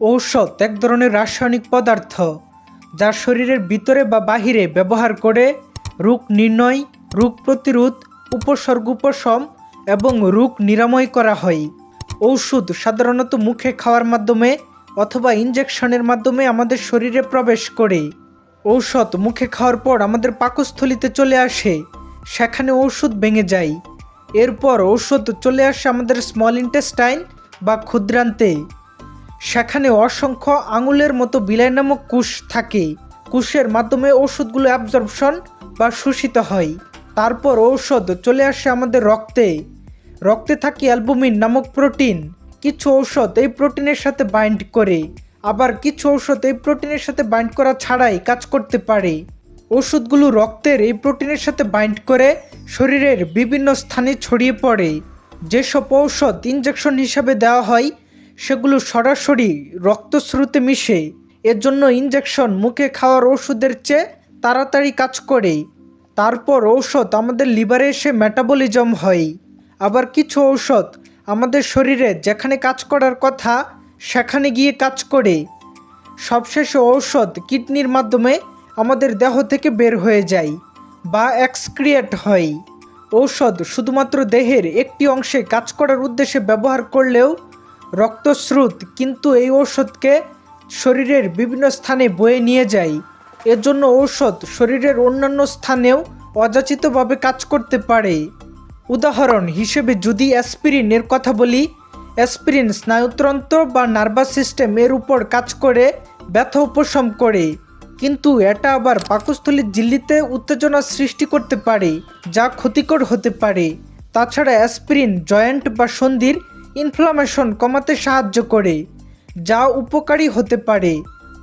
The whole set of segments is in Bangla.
ঔষধ এক ধরনের রাসায়নিক পদার্থ, যা শরীরের ভিতরে বা বাহিরে ব্যবহার করে রোগ নির্ণয়, রোগ প্রতিরোধ, উপসর্গ উপশম এবং রোগ নিরাময় করা হয়। ঔষধ সাধারণত মুখে খাওয়ার মাধ্যমে অথবা ইনজেকশনের মাধ্যমে আমাদের শরীরে প্রবেশ করে। ঔষধ মুখে খাওয়ার পর আমাদের পাকস্থলিতে চলে আসে, সেখানে ঔষধ ভেঙে যায়। এরপর ঔষধ চলে আসে আমাদের স্মল ইন্টেস্টাইন বা ক্ষুদ্রান্তে। সেখানে অসংখ্য আঙুলের মতো বিলাই নামক কুশ থাকে। কুশের মাধ্যমে ওষুধগুলো অ্যাবজর্পশন বা শোষিত হয়। তারপর ঔষধ চলে আসে আমাদের রক্তে। রক্তে থাকে অ্যালবুমিন নামক প্রোটিন। কিছু ঔষধ এই প্রোটিনের সাথে বাইন্ড করে। আবার কিছু ঔষধ এই প্রোটিনের সাথে বাইন্ড করা ছাড়াই কাজ করতে পারে। ওষুধগুলো রক্তের এই প্রোটিনের সাথে বাইন্ড করে শরীরের বিভিন্ন স্থানে ছড়িয়ে পড়ে। যেসব ঔষধ ইনজেকশন হিসাবে দেওয়া হয় সেগুলো সরাসরি রক্তস্রোতে মিশে, এর জন্য ইনজেকশন মুখে খাওয়ার ওষুধের চেয়ে তাড়াতাড়ি কাজ করে তারপর ঔষধ আমাদের লিভারে এসে মেটাবলিজম হয় আবার কিছু ঔষধ আমাদের শরীরে যেখানে কাজ করার কথা, সেখানে গিয়ে কাজ করে সবশেষে ঔষধ কিডনির মাধ্যমে আমাদের দেহ থেকে বের হয়ে যায় বা এক্সক্রিয়েট হয় ঔষধ শুধুমাত্র দেহের একটি অংশে কাজ করার উদ্দেশ্যে ব্যবহার করলেও রক্তস্রোত কিন্তু এই ঔষধকে শরীরের বিভিন্ন স্থানে বয়ে নিয়ে যায়। এর জন্য ঔষধ শরীরের অন্যান্য স্থানেও অযাচিতভাবে কাজ করতে পারে। উদাহরণ হিসেবে যদি অ্যাসপিরিনের কথা বলি, অ্যাসপিরিন স্নায়ুতন্ত্র বা নার্ভাস সিস্টেম এর উপর কাজ করে, ব্যথা উপশম করে। কিন্তু এটা আবার পাকস্থলীর ঝিল্লিতে উত্তেজনা সৃষ্টি করতে পারে, যা ক্ষতিকর হতে পারে। তাছাড়া অ্যাসপিরিন জয়েন্ট বা সন্ধির ইনফ্লামেশন কমাতে সাহায্য করে, যা উপকারী হতে পারে।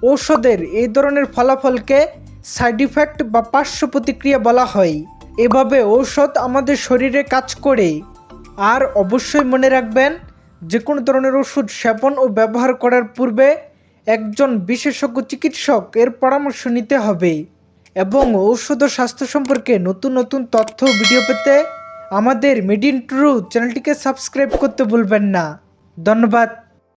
ঔষধের এই ধরনের ফলাফলকে সাইড ইফেক্ট বা পার্শ্ব প্রতিক্রিয়া বলা হয়। এভাবে ঔষধ আমাদের শরীরে কাজ করে। আর অবশ্যই মনে রাখবেন যে কোনো ধরনের ওষুধ সেবন ও ব্যবহার করার পূর্বে একজন বিশেষজ্ঞ চিকিৎসক এর পরামর্শ নিতে হবে। এবং ঔষধ ও স্বাস্থ্য সম্পর্কে নতুন নতুন তথ্য ভিডিও পেতে আমাদের মিড ইন ট্রু চ্যানেলটিকে সাবস্ক্রাইব করতে ভুলবেন না। ধন্যবাদ।